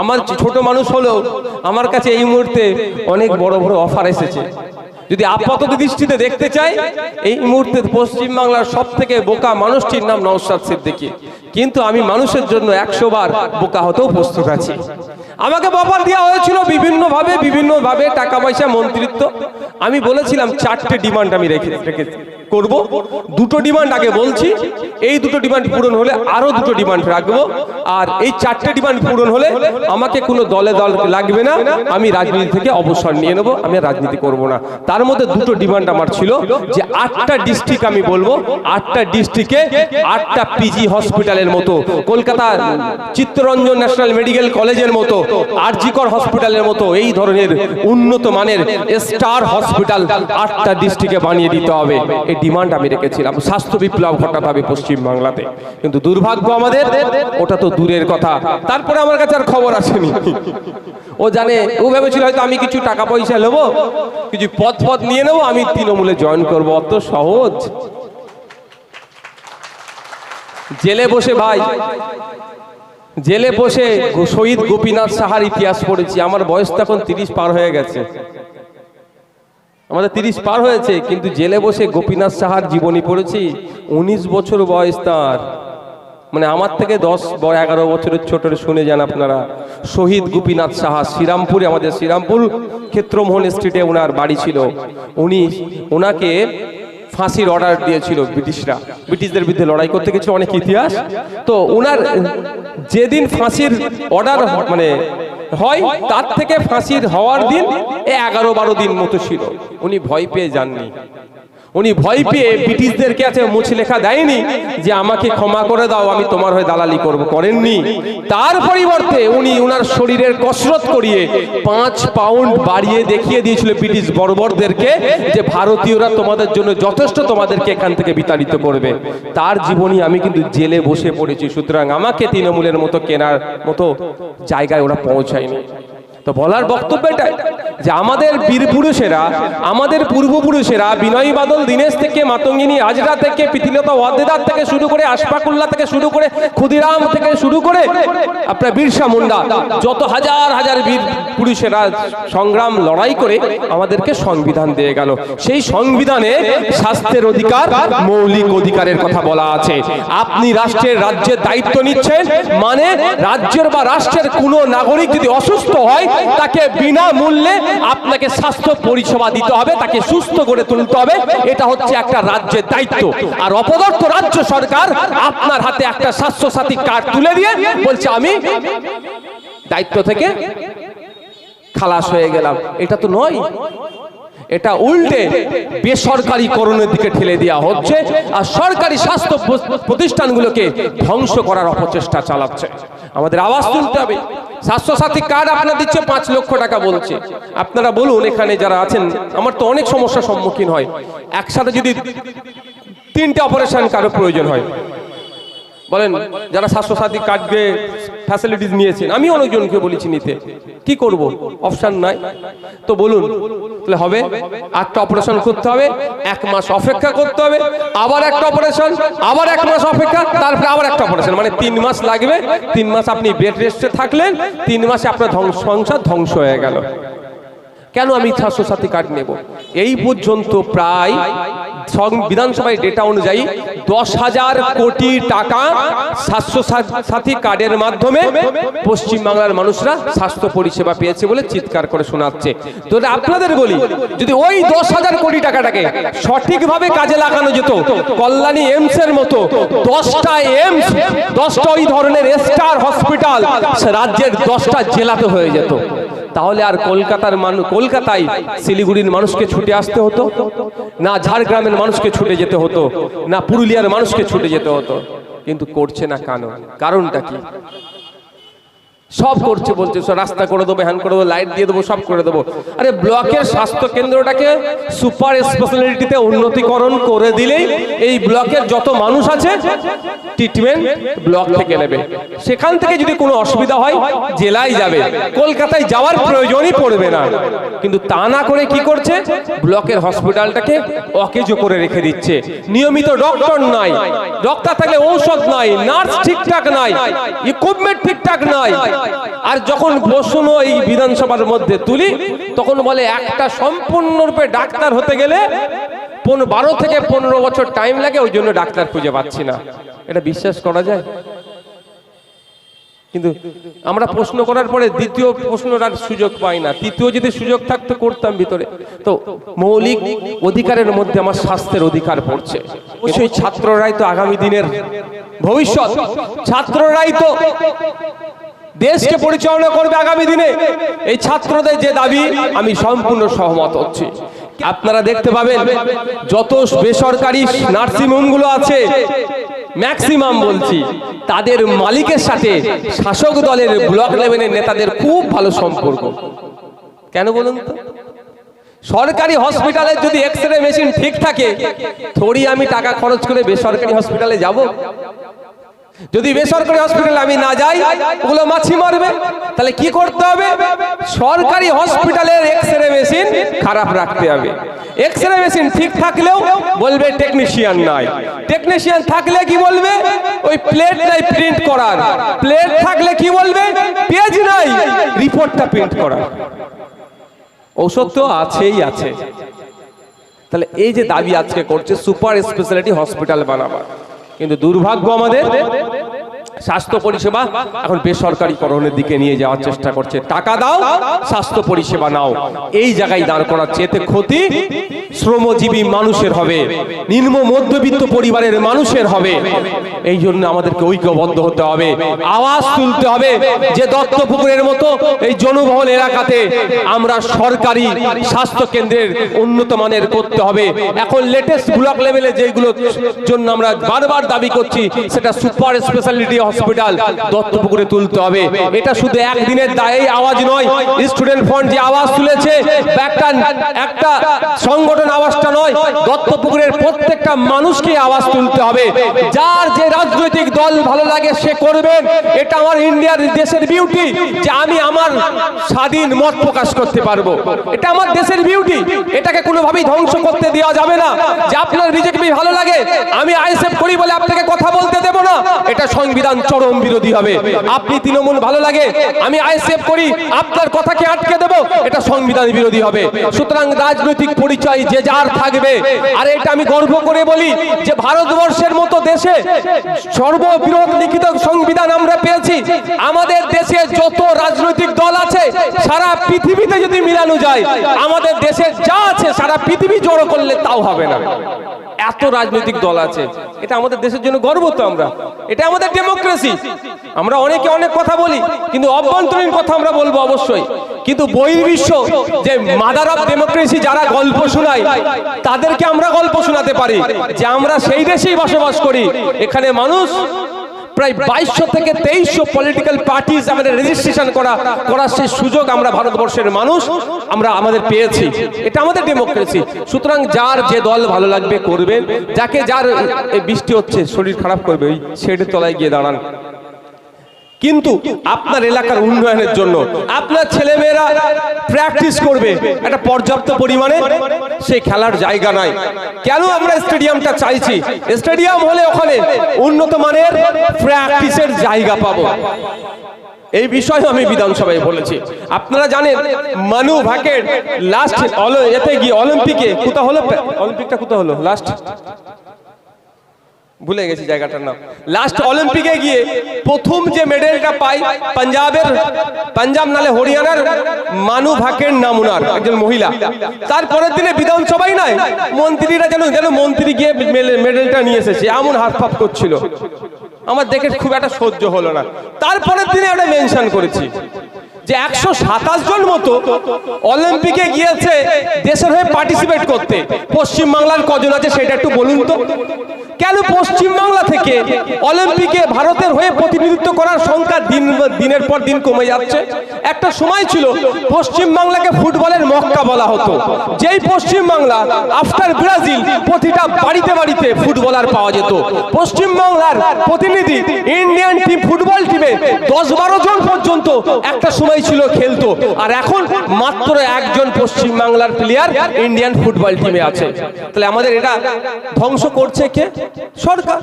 আমার ছোট মানুষ হলেও আমার কাছে এই মুহূর্তে অনেক বড় বড় অফার এসেছে। যদি আপাতত দৃষ্টিতে দেখতে চাই, এই মুহূর্তে পশ্চিমবাংলার সব থেকে বোকা মানুষটির নাম নওশাদ সিদ্দিকী। কিন্তু আমি মানুষের জন্য একশো বার বোকা হতেও প্রস্তুত আছি। আমাকে অফার দেওয়া হয়েছিল বিভিন্নভাবে বিভিন্নভাবে টাকা পয়সা, মন্ত্রিত্ব। আমি বলেছিলাম, চারটে ডিমান্ড আমি রেখে রেখে করব। দুটো ডিমান্ড আগে বলছি। এই দুটো ডিমান্ড পূরণ হলে আরও দুটো ডিমান্ড রাখব। আর এই চারটে ডিমান্ড পূরণ হলে আমাকে কোনো দলে দল লাগবে না। আমি রাজনীতি থেকে অবসর নিয়ে নেব। আমি রাজনীতি করব না। তার মধ্যে দুটো ডিমান্ড আমার ছিল যে আটটা ডিস্ট্রিক্ট আমি বলব। আটটা ডিস্ট্রিক্টে আটটা পিজি হসপিটালের মতো, কলকাতা চিত্তরঞ্জন ন্যাশনাল মেডিকেল কলেজের মতো আরজিকর হসপিটালের মতো, এই ধরনের উন্নত মানের স্টার হসপিটাল আটটা ডিস্ট্রিক্টে বানিয়ে দিতে হবে। ডিমান্ড আমি রেখেছিলাম। স্বাস্থ্য বিপ্লব ঘটাতে হবে পশ্চিমবাংলাতে কিন্তু দুর্ভাগ্য আমাদের, ওটা তো দূরের কথা। তারপরে আমার কাছে আর খবর আসেনি। ও জানে, ও ভেবেছিল হয়তো আমি কিছু টাকা পয়সা নেব, কিছু পদ পদ নিয়ে নেব, আমি তৃণমূলে জয়েন করব। অত সহজ। জেলে বসে ভাই, জেলে বসে শহীদ গোপীনাথ সাহার ইতিহাস পড়েছি। আমার বয়স তখন তিরিশ পার হয়ে গেছে। আমাদের তিরিশ পার হয়েছে, কিন্তু জেলে বসে গোপীনাথ সাহার জীবনী পড়েছি, উনিশ বছর বয়স তার। মানে আমার থেকে দশ বা এগারো বছরের ছোট শুনে যান আপনারা। শহীদ গোপীনাথ সাহা শ্রীরামপুরে, আমাদের শ্রীরামপুর ক্ষেত্রমোহন স্ট্রিটে ওনার বাড়ি ছিল। উনি ওনাকে ফাঁসির অর্ডার দিয়েছিল ব্রিটিশরা। ব্রিটিশদের বিরুদ্ধে লড়াই করতে গেছিল অনেক ইতিহাস। তো ওনার যেদিন ফাঁসির অর্ডার মানে হয়, তার থেকে ফাঁসির হওয়ার দিন এগারো বারো দিন মতো ছিল। উনি ভয় পেয়ে যাননি। উনি ভয় পেয়ে ব্রিটিশদেরকে আছে মুছ লেখা দেয়নি যে আমাকে ক্ষমা করে দাও, আমি তোমার হয়ে দালালি করব। করেননি। তার পরিবর্তে উনি উনার শরীরের কসরত করিয়ে পাঁচ পাউন্ড বাড়িয়ে দেখিয়ে দিয়েছিল ব্রিটিশ বর্বরদেরকে যে ভারতীয়রা তোমাদের জন্য যথেষ্ট তোমাদেরকে এখান থেকে বিতাড়িত করবে। তার জীবনী আমি কিন্তু জেলে বসে পড়েছি। সুতরাং আমাকে তৃণমূলের মতো কেনার মতো জায়গায় ওরা পৌঁছায়নি। তো বলার বক্তব্য এটাই যে আমাদের বীর পুরুষেরা, আমাদের পূর্বপুরুষেরা, বিনয় বাদল, দীনেশ থেকে মাতঙ্গিনী, আজরা থেকে পৃথিলতা ওয়াদ্দেদার থেকে শুরু করে আশফাকুল্লাহ থেকে শুরু করে ক্ষুদিরাম থেকে শুরু করে আপনার বিরসা মুন্ডা, যত হাজার হাজার বীর পুরুষেরা সংগ্রাম লড়াই করে আমাদেরকে সংবিধান দিয়ে গেল। সেই সংবিধানে স্বাস্থ্যের অধিকার, মৌলিক অধিকারের কথা বলা আছে। আপনি রাষ্ট্রের রাজ্যের দায়িত্ব নিচ্ছেন মানে রাজ্যের বা রাষ্ট্রের কোনো নাগরিক যদি অসুস্থ হয় তাকে বিনামূল্যে আপনাকে স্বাস্থ্য পরিষেবা দিতে হবে, তাকে সুস্থ করে তুলতে হবে। এটা হচ্ছে একটা রাজ্যের দায়িত্ব। আর অপদার্থ রাজ্য সরকার আপনার হাতে একটা স্বাস্থ্যসাথী কার্ড তুলে দিয়ে বলছে, আমি দায়িত্ব থেকে খালাস হয়ে গেলাম। এটা তো নয়। এটা উল্টে বেসরকারিকরণের দিকে ঠেলে দেওয়া হচ্ছে আর সরকারি স্বাস্থ্য প্রতিষ্ঠানগুলোকে ধ্বংস করার অপচেষ্টা চালাচ্ছে। আমাদের আওয়াজ তুলতে হবে। স্বাস্থ্যসাথী কার্ড আপনার দিচ্ছে পাঁচ লক্ষ টাকা বলছে। আপনারা বলুন, এখানে যারা আছেন, আমার তো অনেক সমস্যার সম্মুখীন হয়। একসাথে যদি তিনটে অপারেশন কারও প্রয়োজন হয়। বলেন, যারা স্বাস্থ্যসাথী কার্ডে ফ্যাসিলিটিস নিয়েছেন, আমি অনেকজনকে বলেছি নিতে। কি করব? অপশন নাই। তো বলুন, তাহলে হবে? একটা অপারেশন করতে হবে, এক মাস অপেক্ষা করতে হবে, আবার একটা অপারেশন আবার এক মাস অপেক্ষা, তারপরে আবার একটা অপারেশন মানে তিন মাস লাগবে, তিন মাস আপনি বেড রেস্টে থাকলেন, তিন মাসে আপনার ধ্বংস সংসার ধ্বংস হয়ে গেল। কেন আমি স্বাস্থ্যসাথী কার্ড নেব? এই পর্যন্ত প্রায় বিধানসভায় ডেটা অনুযায়ী দশ হাজার কোটি টাকা স্বাস্থ্য সাথী কার্ডের মাধ্যমে পশ্চিমবাংলার মানুষরা স্বাস্থ্য পরিষেবা পেয়েছে বলে চিৎকার করে শোনাচ্ছে। তো আপনাদের বলি, যদি ওই দশ হাজার কোটি টাকাটাকে সঠিকভাবে কাজে লাগানো যেত, কল্যাণী এমস এর মতো দশটা এমস, দশটা ওই ধরনের স্টার হসপিটাল রাজ্যের দশটা জেলাতে হয়ে যেত। তাহলে আর কলকাতার মানুষ কলকাতায় শিলিগুড়ির মানুষকে ছুটে আসতে হতো? না ঝাড়গ্রামের মানুষকে ছুটে যেতে হতো? না পুরুলিয়ার মানুষকে ছুটে যেতে হতো? কিন্তু করছে না কেন? কারণটা কি? সব করছে, বলছে রাস্তা করে দেবো, হ্যান করে দেবো, লাইট দিয়ে দেবো, সব করে দেবো। আরে ব্লকের স্বাস্থ্য কেন্দ্রটাকে সুপার স্পেশালিটিতে উন্নতিকরণ করে দিলেই এই ব্লকের যত মানুষ আছে ট্রিটমেন্ট ব্লক থেকে নেবে। সেখান থেকে যদি কোনো অসুবিধা হয়, জেলায় যাবে। কলকাতায় যাওয়ার প্রয়োজনই পড়বে না। কিন্তু তা না করে কি করছে? ব্লকের হসপিটালটাকে অকেজো করে রেখে দিচ্ছে। নিয়মিত ডক্টর নাই। ডক্টর থাকলে ঔষধ নাই, নার্স ঠিকঠাক নাই ইকুইপমেন্ট ঠিকঠাক নাই। আর যখন প্রশ্ন এই বিধানসভার মধ্যে তুলি তখন বলে একটা সম্পূর্ণরূপে ডাক্তার হতে গেলে বারো থেকে পনেরো বছর টাইম লাগে ওই জন্য ডাক্তার খুঁজে পাচ্ছি না। এটা বিশ্বাস করা যায়? কিন্তু আমরা প্রশ্ন করার পরে দ্বিতীয় প্রশ্নর আর সুযোগ পাই না। তৃতীয় যদি সুযোগ থাকতো, করতাম ভিতরে। তো মৌলিক অধিকারের মধ্যে আমার স্বাস্থ্যের অধিকার পড়ছে। অবশ্যই ছাত্ররাই তো আগামী দিনের ভবিষ্যৎ। ছাত্ররাই তো দেশকে পরিচালনা করবে আগামী দিনে। এই ছাত্রদের যে দাবি, আমি সম্পূর্ণ সহমত হচ্ছি। আপনারা দেখতে পাবেন, যত বেসরকারি নার্সিং হোমগুলো আছে ম্যাক্সিমাম বলছি, তাদের মালিকের সাথে শাসক দলের ব্লক লেভেলের নেতাদের খুব ভালো সম্পর্ক। কেন বলুন তো? সরকারি হসপিটালে যদি এক্স রে মেশিন ঠিক থাকে, থোড়ি আমি টাকা খরচ করে বেসরকারি হসপিটালে যাব। যদি বেসরকারি হসপিটালে আমি না যাই, ওগুলো মাছি মারবে। তাহলে কি করতে হবে? সরকারি হসপিটালের এক্স রে মেশিন খারাপ রাখতে হবে। এক্স রে মেশিন ঠিক থাকলেও বলবে টেকনিশিয়ান নাই। টেকনিশিয়ান থাকলে কি বলবে? ওই প্লেট নাই প্রিন্ট করার। প্লেট থাকলে কি বলবে? পেজ নাই রিপোর্টটা প্রিন্ট করার। ঔষধ তো আছেই আছে। তাহলে এই যে দাবি আজকে করছে সুপার স্পেশালিটি হসপিটাল বানাবার। কিন্তু দুর্ভাগ্য আমাদের স্বাস্থ্য পরিষেবা এখন বেসরকারিকরণের দিকে নিয়ে যাওয়ার চেষ্টা করছে। টাকা দাও, স্বাস্থ্য পরিষেবা নাও। এই জায়গায় দাঁড় করাচ্ছে, এতে ক্ষতি শ্রমজীবী মানুষের হবে, নিম্ন মধ্যবিত্ত পরিবারের মানুষের হবে। এই জন্য আমাদেরকে ঐক্যবদ্ধ হতে হবে, আওয়াজ তুলতে হবে যে দত্তপুকুরের মতো এই জনবহল এলাকাতে আমরা সরকারি স্বাস্থ্য কেন্দ্রের উন্নত মানের করতে হবে। এখন লেটেস্ট ব্লক লেভেলে যেগুলো জন্য আমরা বারবার দাবি করছি, সেটা সুপার স্পেশালিটি হসপিটাল দত্তপুকুরে তুলতে হবে। এটা শুধু একদিনের দায়ী আওয়াজ নয় স্টুডেন্ট ফ্রন্ট যে আওয়াজ তুলেছে একটা একটা সংগঠন আওয়াজটা নয়, দত্তপুকুরের প্রত্যেকটা মানুষকে আওয়াজ তুলতে হবে। যার যে রাজনৈতিক দল ভালো লাগে, সে করবেন এটা আমার ইন্ডিয়ার দেশের বিউটি যে আমি আমার স্বাধীন মত প্রকাশ করতে পারব। এটা আমার দেশের বিউটি এটাকে কোনোভাবেই ধ্বংস করতে দেওয়া যাবে না। যে আপনার বিজেপি ভালো লাগে, আমি আইএসএফ করি বলে আপনাকে কথা বলতে দেব না। এটা সংবিধান চরম বিরোধী হবে। আপনি তৃণমূল ভালো লাগে, আমি আইএসএফ করি, আপনার কথাকে আটকে দেব, এটা সংবিধান বিরোধী হবে। সুতরাং রাজনৈতিক পরিচয় যে যার থাকবে। আর এটা আমি গর্ব করে বলি যে ভারতবর্ষের মতো দেশে সর্ববৃহৎ লিখিত সংবিধান আমরা পেয়েছি। আমাদের দেশে যত রাজনৈতিক দল আছে, সারা পৃথিবীতে যদি মিলানো যায়, আমাদের দেশে যা আছে, সারা পৃথিবী জড়ো করলে তাও হবে না। এত রাজনৈতিক দল আছে, এটা আমাদের দেশের জন্য গর্ব তো আমরা। এটা আমাদের ডেমোক্রেসি আমরা অনেকে অনেক কথা বলি, কিন্তু অভ্যন্তরীণ কথা আমরা বলব অবশ্যই। কিন্তু বহির্বিশ্ব যে মাদার অফ ডেমোক্রেসি যারা গল্প শোনায়, তাদেরকে আমরা গল্প শোনাতে পারি যে আমরা সেই দেশেই বসবাস করি। এখানে মানুষ প্রায় বাইশশো থেকে তেইশশো পলিটিক্যাল পার্টিজ আমাদের রেজিস্ট্রেশন করা, করার সেই সুযোগ আমরা ভারতবর্ষের মানুষ, আমরা আমাদের পেয়েছি। এটা আমাদের ডেমোক্রেসি সুতরাং যার যে দল ভালো লাগবে করবেন যাকে যার বৃষ্টি হচ্ছে, শরীর খারাপ করবে, ওই শেডের তলায় গিয়ে দাঁড়ান। কিন্তু আপনার এলাকার উন্নয়নের জন্য আপনার ছেলেমেয়েরা প্র্যাকটিস করবে। একটা পর্যাপ্ত পরিমাণে সেই খেলার জায়গা নাই। কেন আমরা স্টেডিয়ামটা চাইছি? স্টেডিয়াম হলে ওখানে উন্নত মানের প্র্যাকটিসের জায়গা পাবো। এই বিষয়ে আমি বিধানসভায় বলেছি। আপনারা জানেন, মানু ভাকের লাস্ট এতে গিয়ে অলিম্পিকে কোথা হলো? অলিম্পিকটা কোথা হলো? লাস্ট ভুলে গেছি জায়গাটার নাম। লাস্ট অলিম্পিকে গিয়ে প্রথম যে মেডেলটা পাই পাঞ্জাবের পাঞ্জাব নালে হরিয়ানার মানু ভাকের নাম ওনার একজন মহিলা। তারপরের দিনে বিধানসভাই নয় মন্ত্রীরা যেন যেন মন্ত্রী গিয়ে মেডেলটা নিয়ে এসেছে এমন হাত ফাপ করছিল। আমার দেখে খুব একটা সহ্য হলো না। তারপরের দিনে একটা মেনশন করেছি। যে একশো সাতাশ জন মতো অলিম্পিকে গিয়েছে, দেশের হয়ে পার্টিসিপেট করতে। পশ্চিম বাংলার কজন আছে সেটা একটু বলুন তো। কেন পশ্চিম বাংলা থেকে অলিম্পিকে ভারতের হয়ে প্রতিনিধিত্ব করার সংখ্যা দিন দিনের পর দিন কমে যাচ্ছে? একটা সময় ছিল পশ্চিম বাংলাকে ফুটবলের মক্কা বলা হতো। যেই পশ্চিম বাংলা আফটার ব্রাজিল প্রতিটা বাড়িতে বাড়িতে ফুটবলার পাওয়া যেত। পশ্চিম বাংলার প্রতিনিধি ইন্ডিয়ান টিম ফুটবল টিমে দশ বারো জন পর্যন্ত একটা সময় ছিল খেলতো। আর এখন মাত্র একজন পশ্চিম বাংলার প্লেয়ার ইন্ডিয়ান ফুটবল টিমে আছে। তাহলে আমাদের এটা ধ্বংস করছে কে? সরকার।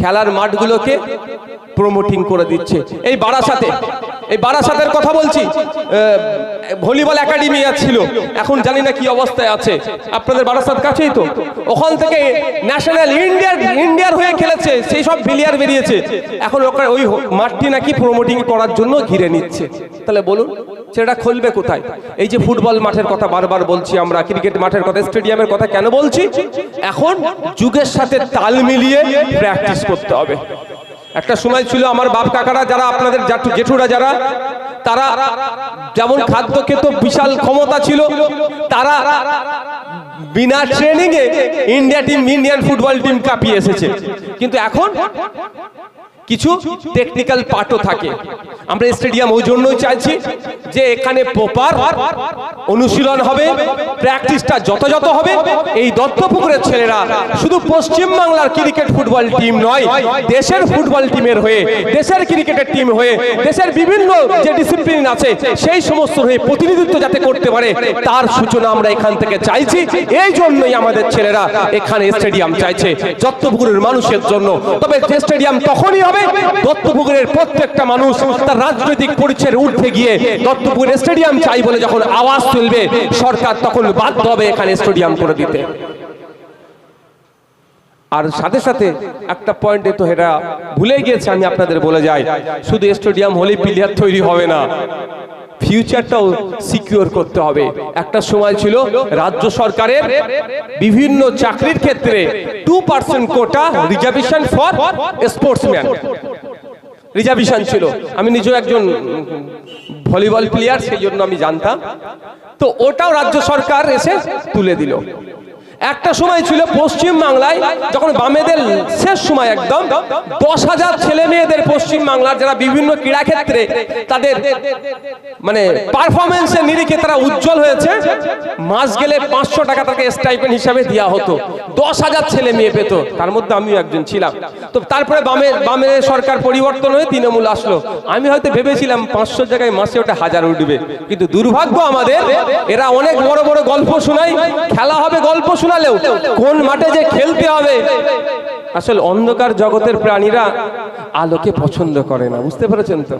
খেলার মাঠগুলোকে প্রমোটিং করে দিচ্ছে। এই বারাসাতে, এই বারাসাতের কথা বলছি ভলিবল একাডেমি ছিল, এখন জানি না কি অবস্থায় আছে। আপনাদের বারাসাত কাছেই তো। ওখান থেকে ন্যাশনাল ইন্ডিয়ার ইন্ডিয়ার হয়ে খেলেছে, সেই সব প্লেয়ার বেরিয়েছে। এখন ওই মাঠটি নাকি প্রমোটিং করার জন্য ঘিরে নিচ্ছে। তাহলে বলুন। সেটা খুলবে কোথায়? এই যে ফুটবল মাঠের কথা বারবার বলছি আমরা, ক্রিকেট মাঠের কথা, স্টেডিয়ামের কথা কেন বলছি? এখন যুগের সাথে তাল মিলিয়ে প্র্যাকটিস করতে হবে। একটা সময় ছিল আমার বাপ কাকারা যারা, আপনাদের জেঠুরা যারা, তারা যেমন খাদ্য খেত বিশাল ক্ষমতা ছিল, তারা বিনা ট্রেনিং এ India team Indian football team কাঁপিয়ে এসেছে। কিন্তু এখন কিছু টেকনিক্যাল পার্টও থাকে। আমরা স্টেডিয়াম ওই জন্যই চাইছি যে এখানে প্রপার অনুশীলন হবে প্র্যাকটিসটা যথাযথ হবে। এই দত্তপুকুরের ছেলেরা শুধু পশ্চিম বাংলার ক্রিকেট ফুটবল টিম নয়, দেশের ফুটবল টিমের হয়ে, দেশের ক্রিকেটের টিম হয়ে, দেশের বিভিন্ন যে ডিসিপ্লিন আছে, সেই সমস্ত হয়ে প্রতিনিধিত্ব যাতে করতে পারে, তার সূচনা আমরা এখান থেকে চাইছি। এই জন্যই আমাদের ছেলেরা এখানে স্টেডিয়াম চাইছে, দত্তপুকুরের মানুষের জন্য। তবে স্টেডিয়াম তখনই হবে দত্তপুকুরের প্রত্যেকটা মানুষ তার রাজনৈতিক পরিচয়ের উঠে গিয়ে দত্তপুকুরের স্টেডিয়াম চাই বলে যখন আওয়াজ তুলবে সরকার তখন বাধ্য হবে এখানে স্টেডিয়াম করে দিতে। আর সাথে সাথে একটা পয়েন্টে তো এরা ভুলে গিয়েছে আমি আপনাদের বলে যাই। শুধু স্টেডিয়াম হলেই প্লেয়ার তৈরি হবে না। ফিউচারটাও সিকিউর করতে হবে। একটা সময় ছিল রাজ্য সরকারের বিভিন্ন চাকরির ক্ষেত্রে two percent quota reservation for sportsman reservation ছিল। আমি নিজেও একজন ভলিবল প্লেয়ার সেই জন্য আমি জানতাম। তো ওটাও রাজ্য সরকার এসে তুলে দিল। একটা সময় ছিল পশ্চিম বাংলায় যখন বামেদের শেষ সময় একদম, দশ হাজার ছেলে মেয়েদের পশ্চিম বাংলার যারা বিভিন্ন ক্রীড়া ক্ষেত্রে তাদের মানে পারফরমেন্সের নিরিখে তারা উজ্জ্বল হয়েছে, মাস গেলে পাঁচশো টাকা তাকে স্টাইপেন্ড হিসাবে দেওয়া হতো। দশ হাজার ছেলে মেয়ে পেত, তার মধ্যে আমিও একজন ছিলাম। তো তারপরে বামে বামে সরকার পরিবর্তন হয়ে তৃণমূল আসলো। আমি হয়তো ভেবেছিলাম পাঁচশো জায়গায় মাসে ওটা হাজার উঠবে, কিন্তু দুর্ভাগ্য আমাদের, এরা অনেক বড় বড় গল্প শোনায়, খেলা হবে গল্প শোনালেও কোন মাঠে যে খেলতে হবে? আসলে অন্ধকার জগতের প্রাণীরা আলোকে পছন্দ করে না, বুঝতে পেরেছেন তো?